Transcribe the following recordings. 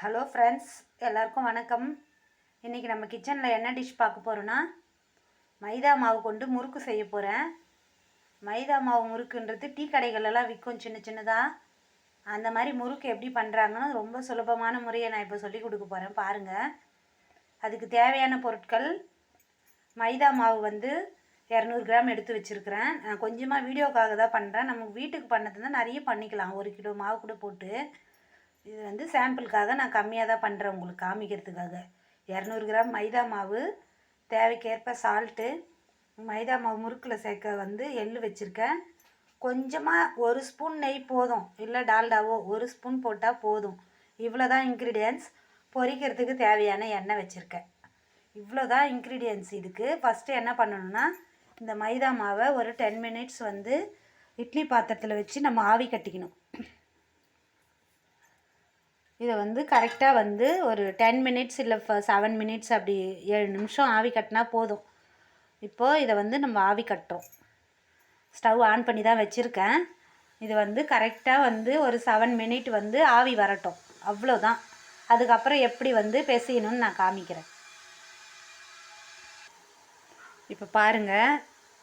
Hello friends எல்லாருக்கும் வணக்கம். இன்றைக்கி நம்ம கிச்சனில் என்ன டிஷ் பார்க்க போகிறோன்னா மைதா மாவு கொண்டு முறுக்கு செய்ய போகிறேன் மைதா மாவு முறுக்குன்றது டீ கடைகளெல்லாம் விற்கும் சின்ன சின்னதாக அந்த மாதிரி முறுக்கு எப்படி பண்ணுறாங்கன்னு ரொம்ப சுலபமான முறையை நான் இப்போ சொல்லி கொடுக்க போகிறேன் பாருங்கள் அதுக்கு தேவையான பொருட்கள் மைதா மாவு வந்து இரநூறு கிராம் எடுத்து வச்சுருக்கிறேன். நான் கொஞ்சமாக வீடியோக்காக தான் பண்ணுறேன் நம்ம வீட்டுக்கு பண்ணதுன்னா நிறைய பண்ணிக்கலாம். ஒரு கிலோ மாவு கூட போட்டு. இது வந்து சாம்பிளுக்காக நான் கம்மியாக தான் பண்ணுறேன் உங்களுக்கு காமிக்கிறதுக்காக. இரநூறு கிராம் மைதா மாவு தேவைக்கேற்ப சால்ட்டு மைதா மாவு முறுக்கில் சேர்க்க வந்து எள் வச்சுருக்கேன். கொஞ்சமாக ஒரு ஸ்பூன் நெய் போதும் இல்லை டால்டாவோ ஒரு ஸ்பூன் போட்டால் போதும். இவ்வளோ தான் இன்க்ரீடியன்ஸ் பொரிக்கிறதுக்கு தேவையான எண்ணெய் வச்சுருக்கேன். இவ்வளோ தான் இன்க்ரீடியன்ஸ் இதுக்கு. ஃபஸ்ட்டு என்ன பண்ணணும்னா இந்த மைதா மாவை ஒரு டென் மினிட்ஸ் வந்து இட்லி பாத்திரத்தில் வச்சு நம்ம ஆவி கட்டிக்கணும். இதை வந்து கரெக்டாக வந்து ஒரு டென் மினிட்ஸ் இல்லை செவன் மினிட்ஸ் அப்படி ஏழு நிமிஷம் ஆவி கட்டினா போதும். இப்போது இதை வந்து நம்ம ஆவி கட்டுறோம். ஸ்டவ் ஆன் பண்ணி தான் வச்சுருக்கேன். இது வந்து கரெக்டாக வந்து ஒரு செவன் மினிட் வந்து ஆவி வரட்டும். அவ்வளோதான் அதுக்கப்புறம் எப்படி வந்து பிசையணும்னு நான் காமிக்கிறேன். இப்போ பாருங்கள்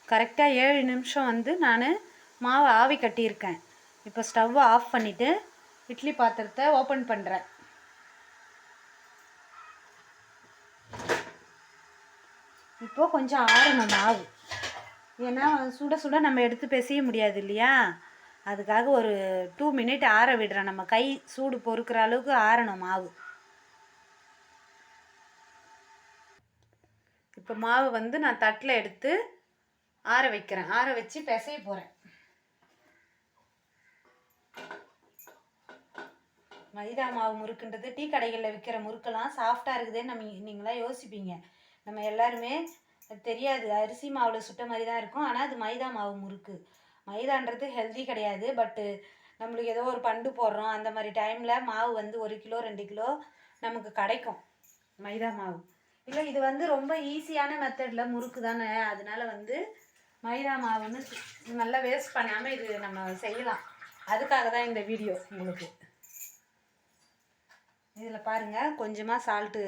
கரெக்டாக ஏழு நிமிஷம் வந்து நான் மாவு ஆவி கட்டியிருக்கேன். இப்போ ஸ்டவ் ஆஃப் பண்ணிவிட்டு இட்லி பாத்திரத்தை ஓப்பன் பண்ணுறேன் இப்போது கொஞ்சம் ஆறணும் மாவு. ஏன்னா சுட சுட நம்ம எடுத்து பிசைய முடியாது இல்லையா? அதுக்காக ஒரு டூ மினிட் ஆற விடுறேன். நம்ம கை சூடு பொறுக்கிற அளவுக்கு ஆறணும் மாவு. இப்போ மாவு வந்து நான் தட்டில் எடுத்து ஆற வைக்கிறேன். ஆற வச்சு பிசைய போகிறேன் மைதா மாவு முறுக்குன்றது டீ கடைகளில் விற்கிற முறுக்கெல்லாம் சாஃப்டாக இருக்குதுன்னு நம்ம நீங்களாம் யோசிப்பீங்க. நம்ம எல்லாருமே தெரியாது. அரிசி மாவில் சுட்ட மாதிரி தான் இருக்கும். ஆனால் அது மைதா மாவு முறுக்கு. மைதான்றது ஹெல்தி கிடையாது. பட்டு நம்மளுக்கு ஏதோ ஒரு பண்டு போடுறோம். அந்த மாதிரி டைமில் மாவு வந்து ஒரு கிலோ ரெண்டு கிலோ நமக்கு கிடைக்கும். மைதா மாவு. இல்லை இது வந்து ரொம்ப ஈஸியான மெத்தடில் முறுக்கு தானே. அதனால வந்து மைதா மாவுன்னு நல்லா வேஸ்ட் பண்ணாமல் இது நம்ம செய்யலாம். அதுக்காக தான் இந்த வீடியோ உங்களுக்கு. இதில் பாருங்கள் கொஞ்சமாக சால்ட்டு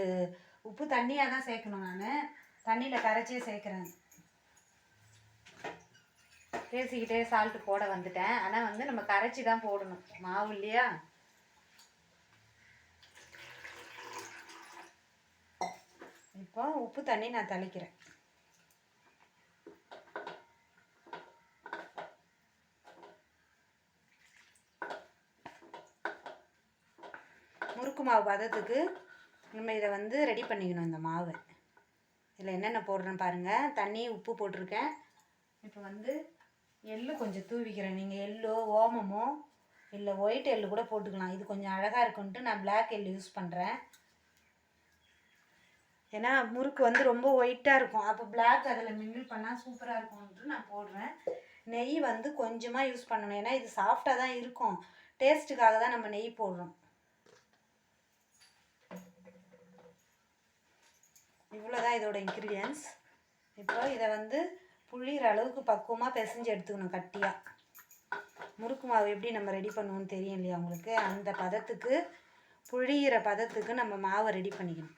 உப்பு தண்ணியாக தான் சேர்க்கணும் நான். தண்ணியில் கரைச்சே சேர்க்குறேன். பேசிக்கிட்டே சால்ட்டு போட வந்துட்டேன். ஆனால் வந்து நம்ம கரைச்சி தான் போடணும். மாவு இல்லையா? இப்போ உப்பு தண்ணி நான் தெளிக்கிறேன் முறுக்கு மாவு பதத்துக்கு நம்ம இதை வந்து ரெடி பண்ணிக்கணும் இந்த மாவை. இதில் என்னென்ன போடுறேன்னு பாருங்கள் தண்ணி உப்பு போட்டிருக்கேன். இப்போ வந்து எள்ளு கொஞ்சம் தூவிக்கிறேன். நீங்கள் எள்ளோ ஓமமோ இல்லை ஒயிட் எள்ளு கூட போட்டுக்கலாம். இது கொஞ்சம் அழகாக இருக்குன்ட்டு நான் பிளாக் எள்ளு யூஸ் பண்ணுறேன் ஏன்னா முறுக்கு வந்து ரொம்ப ஒயிட்டாக இருக்கும். அப்போ பிளாக் அதில் மிங்கிள் பண்ணால் சூப்பராக இருக்கும்ன்ட்டு நான் போடுறேன். நெய் வந்து கொஞ்சமாக யூஸ் பண்ணணும். ஏன்னா இது சாஃப்டாக தான் இருக்கும். டேஸ்ட்டுக்காக தான் நம்ம நெய் போடுறோம். இவ்வளோ தான் இதோட இன்க்ரீடியன்ஸ் இப்போ இதை வந்து புழியிற அளவுக்கு பக்குவமாக பிசைஞ்சு எடுத்துக்கணும் கட்டியாக முறுக்கு மாவு எப்படி நம்ம ரெடி பண்ணுவோம்னு தெரியும் இல்லையா உங்களுக்கு? அந்த பதத்துக்கு புழியிற பதத்துக்கு நம்ம மாவை ரெடி பண்ணிக்கணும்.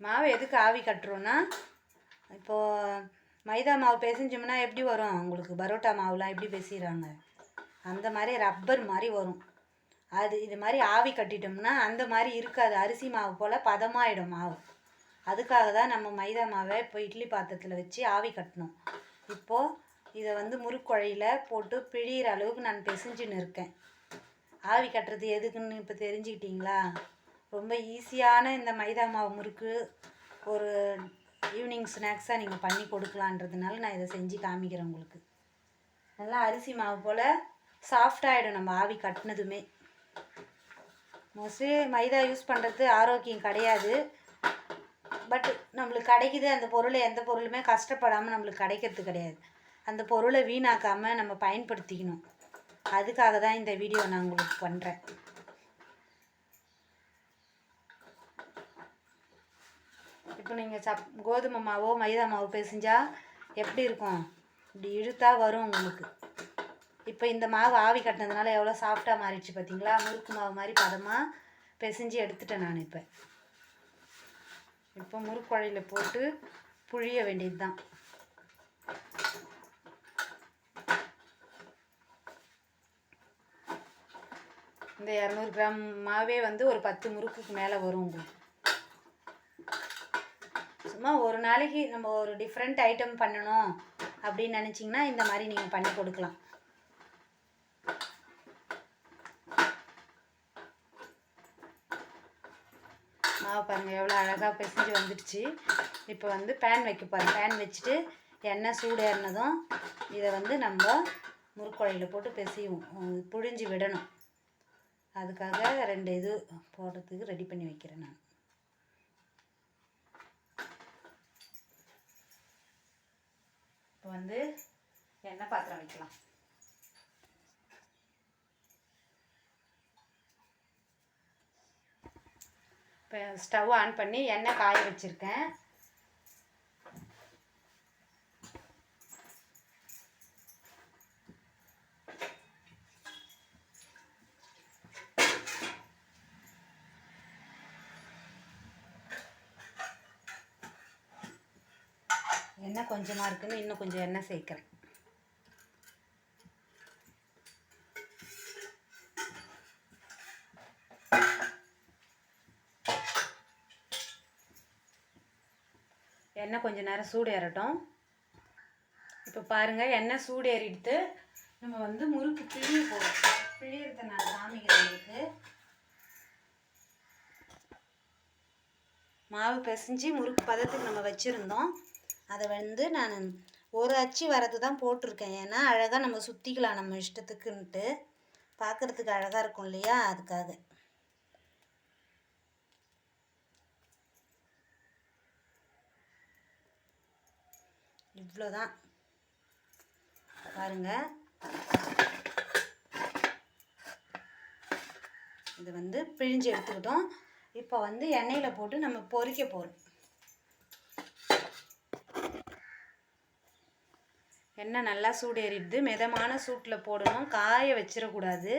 மாவு எதுக்கு ஆவி கட்டுறோன்னா இப்போது மைதா மாவு பிசைஞ்சோம்னா எப்படி வரும்? உங்களுக்கு பரோட்டா மாவுலாம் எப்படி பேசிடுறாங்க அந்த மாதிரி ரப்பர் மாதிரி வரும். அது இது மாதிரி ஆவி கட்டிட்டோம்னா அந்த மாதிரி இருக்காது. அரிசி மாவு போல் பதமாயிடும் மாவு. அதுக்காக தான் நம்ம மைதா மாவை இப்போ இட்லி பாத்திரத்தில் வச்சு ஆவி கட்டணும். இப்போது இதை வந்து முறுக்குழையில் போட்டு பிழியிற அளவுக்கு நான் பிசைஞ்சுன்னு இருக்கேன். ஆவி கட்டுறது எதுக்குன்னு இப்போ தெரிஞ்சுக்கிட்டிங்களா? ரொம்ப ஈஸியான இந்த மைதா மாவு முறுக்கு ஒரு ஈவினிங் ஸ்நாக்ஸாக நீங்கள் பண்ணி கொடுக்கலான்றதுனால நான் இதை செஞ்சு காமிக்கிறேன் உங்களுக்கு. நல்லா அரிசி மாவு போல் சாஃப்டாகிடும் நம்ம ஆவி கட்டினதுமே. மோஸ்ட்லி மைதா யூஸ் பண்ணுறது ஆரோக்கியம் கிடையாது. பட் நம்மளுக்கு கிடைக்குது அந்த பொருளை எந்த பொருளுமே கஷ்டப்படாமல் நம்மளுக்கு கிடைக்கிறது கிடையாது. அந்த பொருளை வீணாக்காமல் நம்ம பயன்படுத்திக்கணும். அதுக்காக தான் இந்த வீடியோ நான் உங்களுக்கு பண்ணுறேன் இப்போ நீங்கள் சப் கோதுமை மாவோ மைதா மாவோ பிசைஞ்சா எப்படி இருக்கும்? இப்படி இழுத்தா வரும் உங்களுக்கு. இப்போ இந்த மாவு ஆவி கட்டினதுனால எவ்வளோ சாஃப்டாக மாறிடுச்சு பார்த்தீங்களா முறுக்கு மாவு மாதிரி பதமாக பிசைஞ்சு எடுத்துட்டேன் நான் இப்போ. இப்போ முறுக்குழையில் போட்டு புழிய வேண்டியது தான் இந்த இரநூறு கிராம் மாவே வந்து ஒரு பத்து முறுக்குக்கு மேலே வரும் சும்மா ஒரு நாளைக்கு நம்ம ஒரு டிஃப்ரெண்ட் ஐட்டம் பண்ணணும் அப்படின்னு நினச்சிங்கன்னா இந்த மாதிரி நீங்கள் பண்ணி கொடுக்கலாம். மாவு பாருங்கள் எவ்வளோ அழகாக பிசைஞ்சு வந்துடுச்சு. இப்போ வந்து பேன் வைக்க போகிறேன் பேன் வச்சுட்டு எண்ணெய் சூடேறினதும் இதை வந்து நம்ம முறுக்குழையில் போட்டு பிசையும். புழிஞ்சு விடணும். அதுக்காக ரெண்டு இது போடுறதுக்கு ரெடி பண்ணி வைக்கிறேன் நான். இப்போ வந்து எண்ணெய் பாத்திரம் வைக்கலாம். இப்போ ஸ்டவ் ஆன் பண்ணி எண்ணெய் காய வச்சுருக்கேன். எண்ணெய் கொஞ்சமாக இருக்குன்னு இன்னும் கொஞ்சம் எண்ணெய் சேர்க்குறேன். எண்ணெய் கொஞ்ச நேரம் சூடு ஏறட்டும். இப்போ பாருங்கள் எண்ணெய் சூடு ஏறிடுத்து நம்ம வந்து முறுக்கு பிழிய போகிறோம் பிழியறத நான் காமிக்கிறேன் உங்களுக்கு மாவு பிசைஞ்சு முறுக்கு பதத்துக்கு நம்ம வச்சுருந்தோம். அதை வந்து நான் ஒரு அச்சு வரது தான் போட்டிருக்கேன். ஏன்னா அழகாக நம்ம சுற்றிக்கலாம் நம்ம இஷ்டத்துக்குன்ட்டு. பார்க்குறதுக்கு அழகாக இருக்கும் இல்லையா? அதுக்காக. இவ்வளோதான். பாருங்கள் இது வந்து பிழிஞ்சு எடுத்துக்கிட்டோம். இப்போ வந்து எண்ணெயில் போட்டு நம்ம பொறிக்க போகிறோம் எண்ணெய் நல்லா சூடேறிடுது. மிதமான சூட்டில் போடணும். காய வச்சிடக்கூடாது.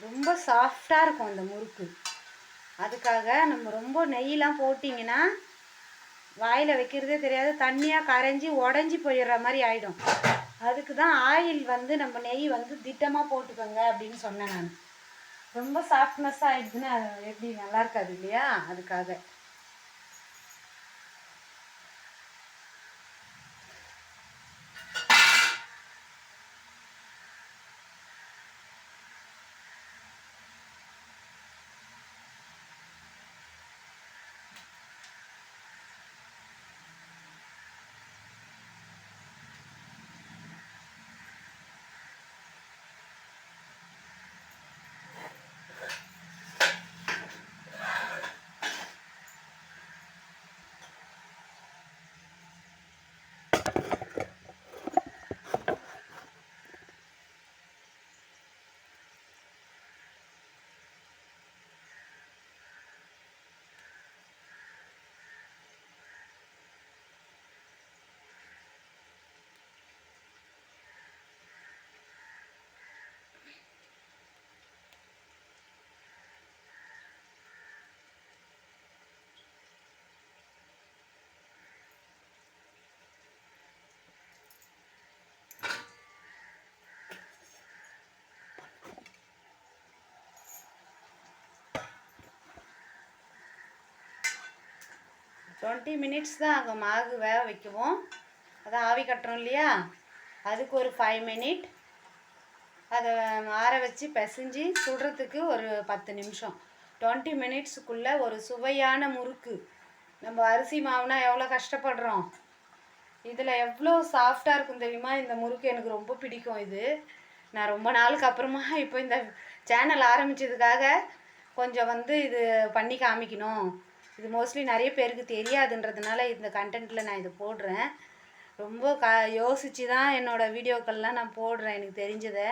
ரொம்ப சாஃப்டாக இருக்கும் அந்த முறுக்கு. அதுக்காக நம்ம ரொம்ப நெய்யெலாம் போட்டிங்கன்னா வாயில் வைக்கிறதே தெரியாது. தண்ணியாக கரைஞ்சி உடஞ்சி போயிடுற மாதிரி ஆகிடும் அதுக்கு தான் ஆயில் வந்து நம்ம நெய் வந்து திட்டமாக போட்டுக்கோங்க அப்படின்னு சொன்னேன் நான். ரொம்ப சாஃப்ட்னஸ்ஸாக ஆகிடுதுன்னு எப்படி நல்லா இருக்காது இல்லையா? அதுக்காக. டுவெண்ட்டி மினிட்ஸ் தான் ஆகும் மாவு வேக வைக்குவோம். அதான் ஆவி கட்டுறோம் இல்லையா? அதுக்கு ஒரு ஃபைவ் மினிட் அதை ஆற வச்சு பிசைஞ்சு சுடுறதுக்கு ஒரு பத்து நிமிஷம். டுவெண்ட்டி மினிட்ஸுக்குள்ளே ஒரு சுவையான முறுக்கு. நம்ம அரிசி மாவுனா எவ்வளோ கஷ்டப்படுறோம்? இதில் எவ்வளோ சாஃப்டாக இருக்கும் தெரியுமா? இந்த முறுக்கு எனக்கு ரொம்ப பிடிக்கும் இது. நான் ரொம்ப நாளுக்கு அப்புறமா இப்போ இந்த சேனல் ஆரம்பித்ததுக்காக கொஞ்சம் வந்து இது பண்ணி காமிக்கணும். இது மோஸ்ட்லி நிறைய பேருக்கு தெரியாதுன்றதுனால இந்த கண்டென்ட்டில் நான் இதை போடுறேன். ரொம்ப க யோசித்து தான் என்னோடய வீடியோக்கள்லாம் நான் போடுறேன் எனக்கு தெரிஞ்சதை.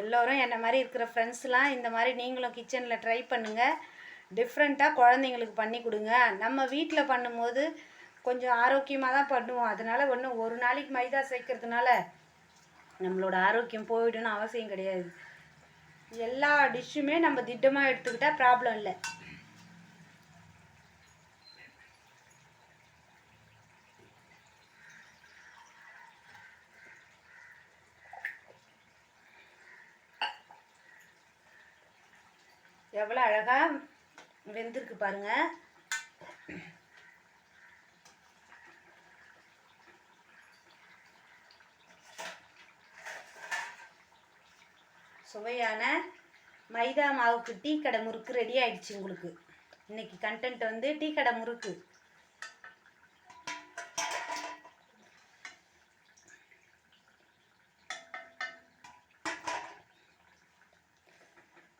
எல்லோரும் என்னை மாதிரி இருக்கிற ஃப்ரெண்ட்ஸ்லாம் இந்த மாதிரி நீங்களும் கிச்சனில் ட்ரை பண்ணுங்கள் டிஃப்ரெண்ட்டாக குழந்தைங்களுக்கு பண்ணி கொடுங்க. நம்ம வீட்டில் பண்ணும்போது கொஞ்சம் ஆரோக்கியமாக தான் பண்ணுவோம். அதனால் ஒன்றும் ஒரு நாளைக்கு மைதா சேர்க்கறதுனால நம்மளோட ஆரோக்கியம் போயிடும்னு அவசியம் கிடையாது. எல்லா டிஷ்ஷுமே நம்ம திட்டமாக எடுத்துக்கிட்டால் ப்ராப்ளம் இல்லை. எவ்வளோ அழகாக வெந்திருக்கு பாருங்க. சுவையான மைதா மாவுக்கு டீ கடை முறுக்கு ரெடி ஆயிடுச்சு உங்களுக்கு. இன்னைக்கு கண்டென்ட் வந்து டீ கடை முறுக்கு.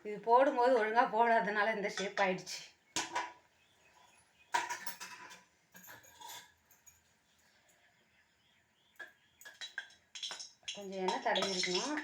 இது போடும்போது ஒழுங்காக போடாதனால இந்த ஷேப் ஆயிடுச்சு. கொஞ்சம் எண்ணெய் தடவி இருக்கணும்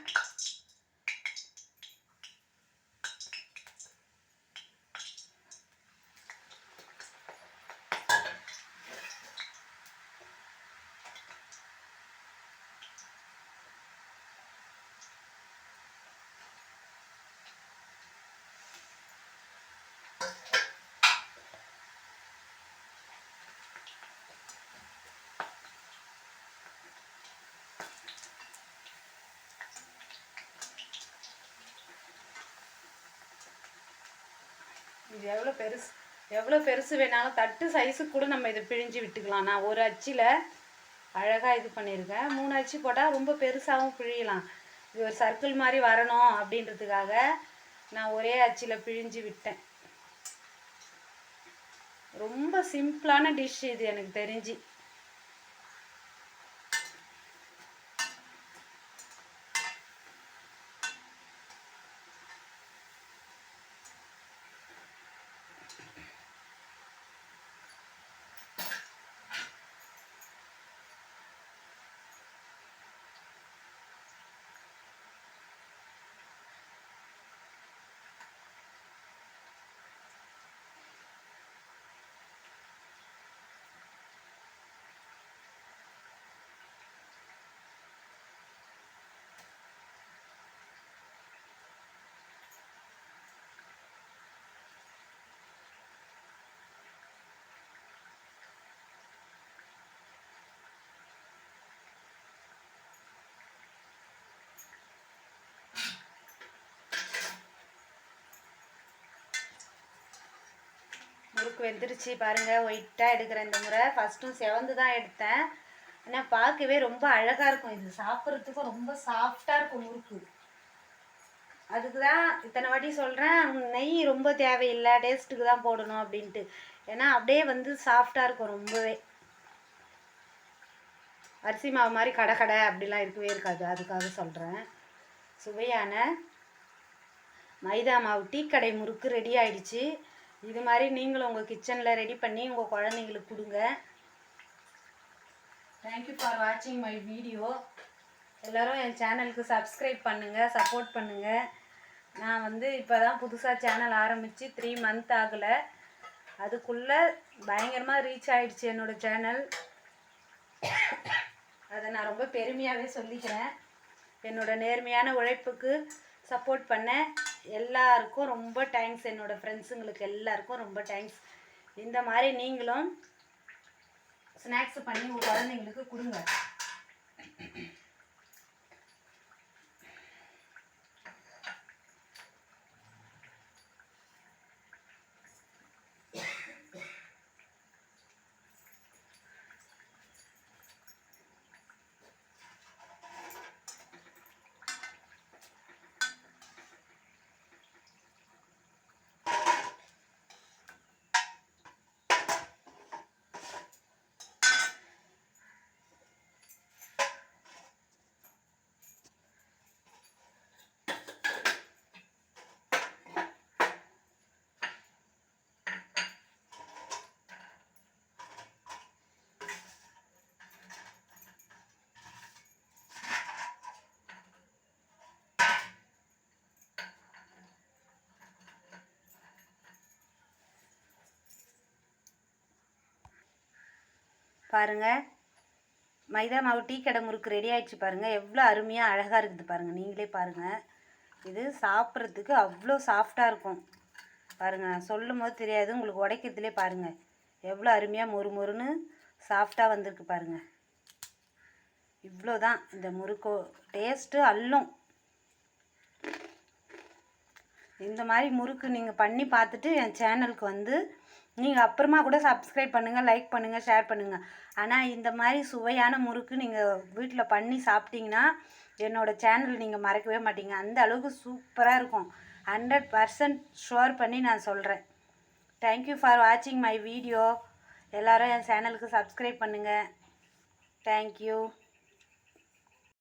இது எவ்வளோ பெருசு எவ்வளோ பெருசு வேணாலும் தட்டு சைஸுக்கு கூட நம்ம இதை பிழிஞ்சு விட்டுக்கலாம். நான் ஒரு அச்சில் அழகாக இது பண்ணியிருக்கேன். மூணு அச்சு போட்டால் ரொம்ப பெருசாகவும் பிழியலாம். இது ஒரு சர்க்கிள் மாதிரி வரணும் அப்படின்றதுக்காக நான் ஒரே அச்சில் பிழிஞ்சு விட்டேன். ரொம்ப சிம்பிளான டிஷ் இது எனக்கு தெரிஞ்சு. முறுக்கு வெந்துருச்சு பாருங்கள் ஒயிட்டாக எடுக்கிறேன் இந்த முறை. ஃபஸ்ட்டும் செவந்து தான் எடுத்தேன். ஆனால் பார்க்கவே ரொம்ப அழகாக இருக்கும். இது சாப்பிட்றதுக்கும் ரொம்ப சாஃப்டாக இருக்கும் முறுக்கு. அதுக்கு தான் இத்தனை வாட்டி சொல்கிறேன் நெய் ரொம்ப தேவையில்லை டேஸ்ட்டுக்கு தான் போடணும் அப்படின்ட்டு. ஏன்னா அப்படியே வந்து சாஃப்டாக இருக்கும் ரொம்பவே. அரிசி மாவு மாதிரி கடை கடை அப்படிலாம் இருக்கவே இருக்காது. அதுக்காக சொல்கிறேன் சுவையான மைதா மாவு டீ கடை முறுக்கு ரெடி ஆயிடுச்சு. இது மாதிரி நீங்களும் உங்கள் கிச்சனில் ரெடி பண்ணி உங்கள் குழந்தைங்களுக்கு கொடுங்க. தேங்க்யூ ஃபார் வாட்சிங் மை வீடியோ எல்லோரும் என் சேனலுக்கு சப்ஸ்கிரைப் பண்ணுங்கள் சப்போர்ட் பண்ணுங்கள் நான் வந்து இப்போ தான் புதுசாக சேனல் ஆரம்பித்து த்ரீ மந்த் ஆகலை. அதுக்குள்ளே பயங்கரமாக ரீச் ஆகிடுச்சு என்னோடய சேனல் அதை நான் ரொம்ப பெருமையாகவே சொல்லிக்கிறேன். என்னோடய நேர்மையான உழைப்புக்கு சப்போர்ட் பண்ண எல்லாருக்கும் ரொம்ப தேங்க்ஸ் என்னோடய ஃப்ரெண்ட்ஸுங்களுக்கு எல்லாருக்கும் ரொம்ப தேங்க்ஸ் இந்த மாதிரி நீங்களும் ஸ்நாக்ஸ் பண்ணி உங்கள் குழந்தைங்களுக்கு கொடுங்க. பாருங்கள் மைதா மாவு டீ கடை முறுக்கு ரெடி ஆகிடுச்சு பாருங்கள் எவ்வளோ அருமையாக அழகாக இருக்குது பாருங்கள் நீங்களே பாருங்கள் இது சாப்பிட்றதுக்கு அவ்வளோ சாஃப்டாக இருக்கும். பாருங்கள் நான் சொல்லும் போது தெரியாது. உங்களுக்கு உடைக்கிறதுலே பாருங்கள் எவ்வளோ அருமையாக மொறு மொறுன்னு சாஃப்டாக வந்திருக்கு பாருங்கள் இவ்வளோ தான் இந்த முறுக்கோ டேஸ்ட்டு அல்லும். இந்த மாதிரி முறுக்கு நீங்கள் பண்ணி பார்த்துட்டு என் சேனலுக்கு வந்து நீங்கள் அப்புறமா கூட சப்ஸ்கிரைப் பண்ணுங்கள் லைக் பண்ணுங்கள் ஷேர் பண்ணுங்கள் ஆனால் இந்த மாதிரி சுவையான முறுக்கு நீங்கள் வீட்டில் பண்ணி சாப்பிட்டீங்கன்னா என்னோடய சேனல் நீங்கள் மறக்கவே மாட்டீங்க. அந்த அளவுக்கு சூப்பராக இருக்கும். ஹண்ட்ரட் பர்சன்ட் ஷுவர் பண்ணி நான் சொல்கிறேன் தேங்க்யூ ஃபார் வாட்சிங் மை வீடியோ எல்லோரும் என் சேனலுக்கு சப்ஸ்கிரைப் பண்ணுங்கள் தேங்க்யூ